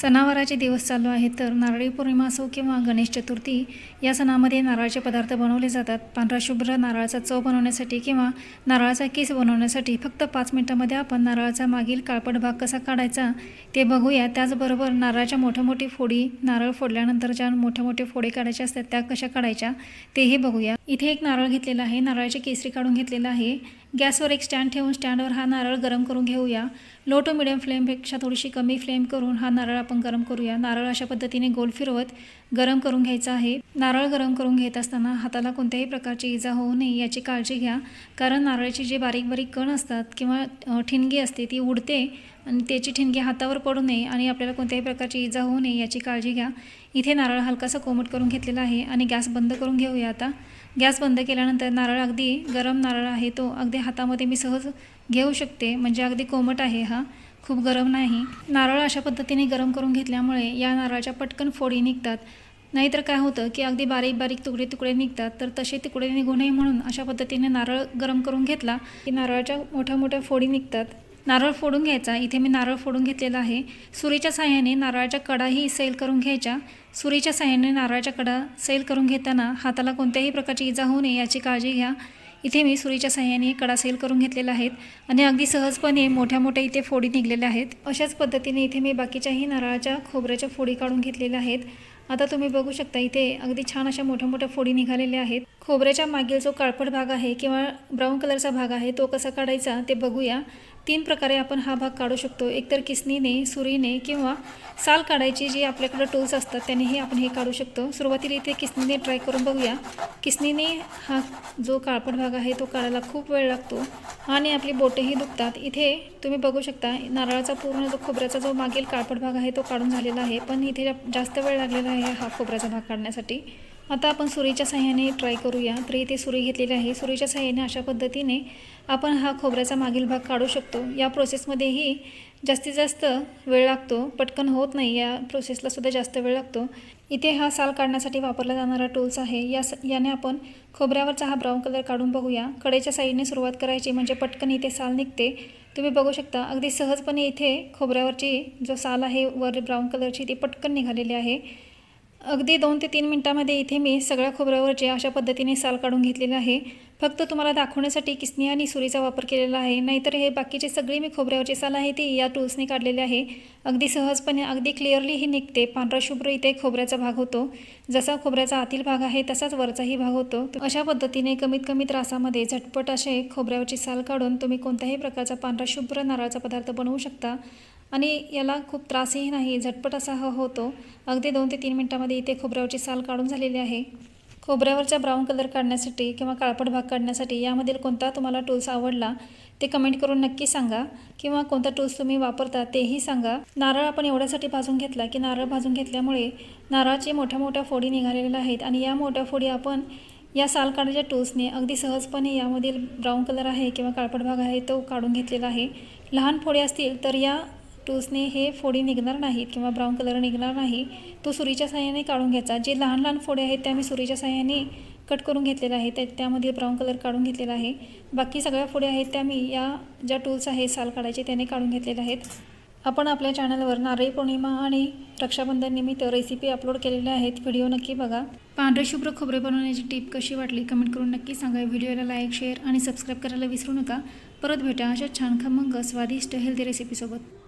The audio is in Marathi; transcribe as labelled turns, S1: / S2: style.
S1: सणावाराचे दिवस चालू आहेत तर नारळी पौर्णिमा असो किंवा गणेश चतुर्थी या सणामध्ये नारळाचे पदार्थ बनवले जातात. पांढरा शुभ्र नारळाचा चव बनवण्यासाठी किंवा नारळाचा केस बनवण्यासाठी फक्त पाच मिनटामध्ये आपण नारळाचा मागील काळपट भाग कसा काढायचा ते बघूया. त्याचबरोबर नारळाच्या मोठ्या मोठी फोडी नारळ फोडल्यानंतर ज्या मोठ्या मोठे फोडी काढायच्या असतात त्या कशा काढायच्या तेही बघूया. इथे एक नारळ घेतलेला आहे नारळाची केसरी काढून घेतलेला आहे. गॅसवर एक स्टँड ठेवून स्टँडवर हा नारळ गरम करून घेऊया. लो टू मिडियम फ्लेमपेक्षा थोडीशी कमी फ्लेम करून हा नारळ आपण गरम करूया. नारळ अशा पद्धतीने गोल फिरवत गरम करून घ्यायचा आहे. नारळ गरम करून घेत असताना हाताला कोणत्याही प्रकारची इजा होऊ नये याची काळजी घ्या. कारण नारळाची जे बारीक बारीक कण असतात किंवा ठिणगी असते ती उडते आणि त्याची ठिणगी हातावर पडू नये आणि आपल्याला कोणत्याही प्रकारची इजा होऊ नये याची काळजी घ्या. इथे नारळ हलकासा कोमट करून घेतलेला आहे आणि गॅस बंद करून घेऊया आता. गॅस बंद केल्यानंतर नारळ अगदी गरम नारळ आहे तो अगदी हातामध्ये मी सहज घेऊ शकते. म्हणजे अगदी कोमट आहे हा. खूप गरम नाही. नारळ अशा पद्धतीने गरम करून घेतल्यामुळे या नारळाच्या पटकन फोडी निघतात. नाहीतर काय होतं की अगदी बारीक बारीक तुकडे तुकडे निघतात. तर तसे तुकडे निघू नये म्हणून अशा पद्धतीने नारळ गरम करून घेतला की नारळाच्या मोठ्या मोठ्या फोडी निघतात. नारळ फोडून घ्यायचा. इथे मी नारळ फोडून घेतलेला आहे. सुरीच्या साह्याने नारळाच्या कडाही सैल करून घ्यायच्या. सुरीच्या साह्याने नारळाच्या कडा सैल करून घेताना हाताला कोणत्याही प्रकारची इजा होऊ नये याची काळजी घ्या. इथे मी सुरीच्या साह्याने कडा सेल करून घेतलेल्या आहेत आणि अगदी सहजपणे मोठ्या मोठ्या इथे फोडी निघलेल्या आहेत. अशाच पद्धतीने इथे मी बाकीच्याही नारळाच्या खोबऱ्याच्या फोडी काढून घेतलेल्या आहेत. आता तुम्ही बघू शकता इथे अगदी छान अशा मोठ्या मोठ्या फोडी निघालेल्या आहेत. खोबऱ्याच्या मागील जो काळपट भाग आहे किंवा ब्राऊन कलरचा भाग आहे तो कसा काढायचा ते बघूया. तीन प्रकारे आपण हा भाग काढू शकतो. एकतर किसनीने सुरीने किंवा साल काढायची जी आपल्याकडे टूल्स असतात त्यानेही आपण हे काढू शकतो. सुरुवातीला इथे किसनीने ट्राय करून बघूया. किसनीने हा जो काळपट भाग आहे तो काढायला खूप वेळ लागतो आणि आपली बोटेही दुखतात. इथे तुम्ही बघू शकता नारळाचा पूर्ण जो खोबऱ्याचा जो मागील काळपट भाग आहे तो काढून झालेला आहे. पण इथे जास्त वेळ लागलेला आहे हा खोबऱ्याचा भाग काढण्यासाठी. आता आपण सुरीच्या साह्याने ट्राय करूया. तर इथे सुरी घेतलेली आहे. सुरीच्या साह्याने अशा पद्धतीने आपण हा खोबऱ्याचा मागील भाग काढू शकतो. या प्रोसेसमध्येही जास्तीत जास्त वेळ लागतो. पटकन होत नाही. या प्रोसेसला सुद्धा जास्त वेळ लागतो. इथे हा साल काढण्यासाठी वापरला जाणारा टूल्स आहे. या स याने आपण खोबऱ्यावरचा हा ब्राऊन कलर काढून बघूया. कडेच्या साईडने सुरुवात करायची म्हणजे पटकन इथे साल निघते. तुम्ही बघू शकता. अगदी सहजपणे इथे खोबऱ्यावरची जो साल आहे वर ब्राऊन कलरची ती पटकन निघालेली आहे. अगदी दोन ते तीन मिनटामध्ये इथे मी सगळ्या खोबऱ्यावरचे अशा पद्धतीने साल काढून घेतलेलं आहे. फक्त तुम्हाला दाखवण्यासाठी किसनी आणि सुरीचा वापर केलेला आहे. नाहीतर हे बाकीचे सगळे मी खोबऱ्यावरचे साल आहे ती या टूल्सने काढलेले आहे. अगदी सहजपणे अगदी क्लिअरलीही निघते. पांढरा शुभ्र इथे खोबऱ्याचा भाग होतो. जसा खोबऱ्याचा आतील भाग आहे तसाच वरचाही भाग होतो. अशा पद्धतीने कमीत कमी त्रासामध्ये झटपट असे खोबऱ्यावरची साल काढून तुम्ही कोणत्याही प्रकारचा पांढरा शुभ्र नारळाचा पदार्थ बनवू शकता. आणि याला खूप त्रासही नाही झटपट असा हा होतो. अगदी दोन ते तीन मिनटामध्ये इथे खोबऱ्यावरची साल काढून झालेली आहे. खोबऱ्यावरचा ब्राऊन कलर काढण्यासाठी किंवा काळपट भाग काढण्यासाठी यामधील कोणता तुम्हाला टूल्स आवडला ते कमेंट करून नक्की सांगा. किंवा कोणता टूल्स तुम्ही वापरता तेही सांगा. नारळ आपण एवढ्यासाठी भाजून घेतला की नारळ भाजून घेतल्यामुळे नारळाचे मोठ्या मोठ्या फोडी निघालेल्या आहेत आणि या मोठ्या फोडी आपण या साल काढायच्या टूल्सने अगदी सहजपणे यामधील ब्राऊन कलर आहे किंवा काळपट भाग आहे तो काढून घेतलेला आहे. लहान फोडी असतील तर या टूल्सने हे फोडी निघणार नाहीत किंवा ब्राऊन कलर निघणार नाही तो सुरीच्या साह्याने काढून घ्यायचा. जे लहान लहान फोडे आहेत त्या मी सुरीच्या साह्याने कट करून घेतलेलं आहे त्या त्यामध्ये ब्राऊन कलर काढून घेतलेला आहे. बाकी सगळ्या फोड्या आहेत त्या मी या ज्या टूल्स आहेत साल काढायचे त्याने काढून घेतलेल्या आहेत. आपण आपल्या चॅनलवर नारळी पौर्णिमा आणि रक्षाबंधन निमित्त रेसिपी अपलोड केलेल्या आहेत. व्हिडिओ नक्की बघा. पांढरे शुभ्र खोबरे बनवण्याची टीप कशी वाटली कमेंट करून नक्की सांगा. व्हिडिओला लाईक शेअर आणि सबस्क्राईब करायला विसरू नका. परत भेटा अशा छान खमंग स्वादिष्ट हेल्दी रेसिपीसोबत